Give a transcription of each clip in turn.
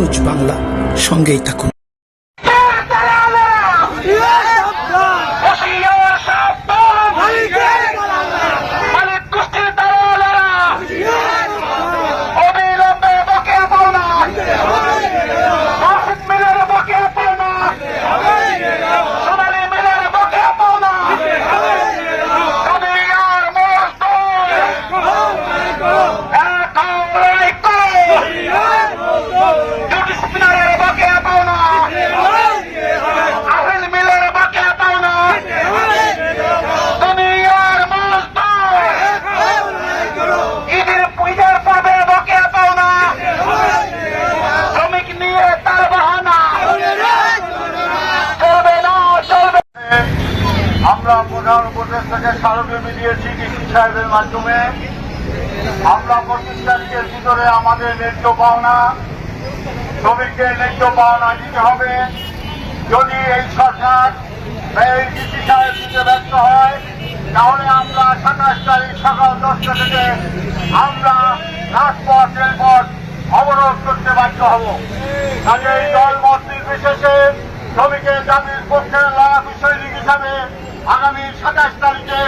News Bangla সঙ্গেই থাকুন। প্রধান উপদেষ্টাকে স্মারকলিপি দিয়েছি ডিসি সাহেবের মাধ্যমে। আমরা পঁচিশ তারিখের ভিতরে আমাদের ন্যায্য পাওনা, শ্রমিকদের ন্যায্য পাওনা দিতে হবে। যদি এই সরকার এই ডিসি সাহেব দিতে ব্যর্থ হয়, তাহলে আমরা সাতাশ তারিখ সকাল দশটা থেকে আমরা রাজপথ, রেলপথ অবরোধ করতে বাধ্য হব। কাজে এই দল মত নির্বিশেষে শ্রমিকের দাবির পক্ষে লড়া সৈনিক হিসাবে আগামী সাতাশ তারিখে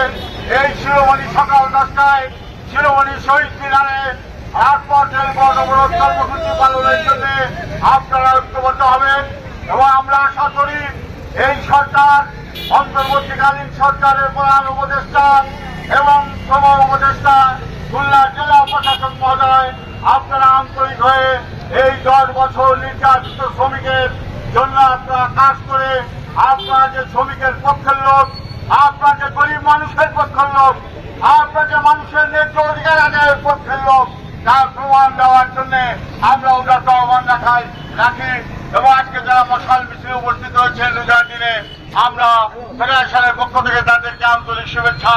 এই শিরোমণি সকাল দশটায় শিরোমণি শহীদ মিনারে রাজপথ রেলপথ অবরোধ কর্মসূচি পালনের জন্য আপনারা ঐক্যবদ্ধ হবেন এবং আমরা আশা করি এই সরকার, অন্তর্বর্তীকালীন সরকারের প্রধান উপদেষ্টা এবং শ্রম উপদেষ্টা খুলনা জেলা প্রশাসক মহোদয়, আপনারা আন্তরিক হয়ে এই দশ বছর নির্যাতিত শ্রমিকের জন্য আপনারা কাজ করে আপনারা যে শ্রমিকের পক্ষের লোক আপনার যে গরিব মানুষের পক্ষের লোক আপনার যে মানুষের ন্যায্য অধিকার আদায়ের পক্ষের লোক তার প্রমাণ দেওয়ার জন্য আমরা ওটা আহ্বান রাখাই রাখি। এবং আজকে যারা মশাল মিছিলে উপস্থিত হয়েছে রোজার দিনে, আমরা ফেডারেশনের পক্ষ থেকে তাদেরকে আন্তরিক শুভেচ্ছা,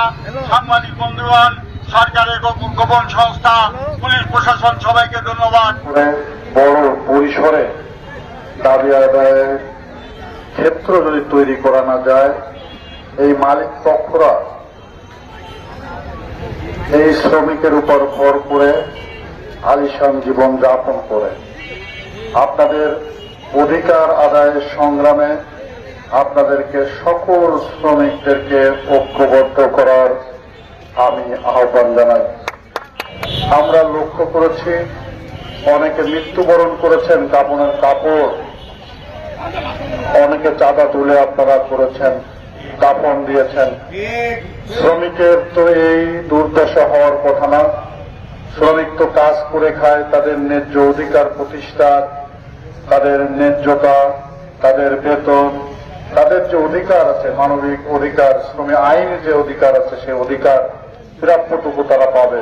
সাংবাদিক বন্ধুগণ, সরকারের গোপন সংস্থা, পুলিশ প্রশাসন সবাইকে ধন্যবাদ। বড় পরিসরে দাবি আদায়ের ক্ষেত্র যদি তৈরি করা না যায়, এই মালিক পক্ষরা এই শ্রমিকের উপর ভর করে আলিশান জীবন যাপন করে। আপনাদের অধিকার আদায়ের সংগ্রামে আপনাদেরকে সকল শ্রমিকদেরকে ঐক্যবদ্ধ করার আমি আহ্বান জানাই। আমরা লক্ষ্য করেছি, অনেকে মৃত্যুবরণ করেছেন কাপড়ের কাপড়। অনেকে চাঁদা তুলে আপনারা করেছেন কাপড় দিয়েছেন। শ্রমিকের তো এই দুর্দশা হওয়ার কথা না। শ্রমিক তো কাজ করে খায়, তাদের ন্যায্য অধিকার প্রতিষ্ঠার, তাদের ন্যায্যতা, তাদের বেতন, তাদের যে অধিকার আছে, মানবিক অধিকার শ্রমিক আইন যে অধিকার আছে সেই অধিকার প্রাপ্যটুকু তারা পাবে।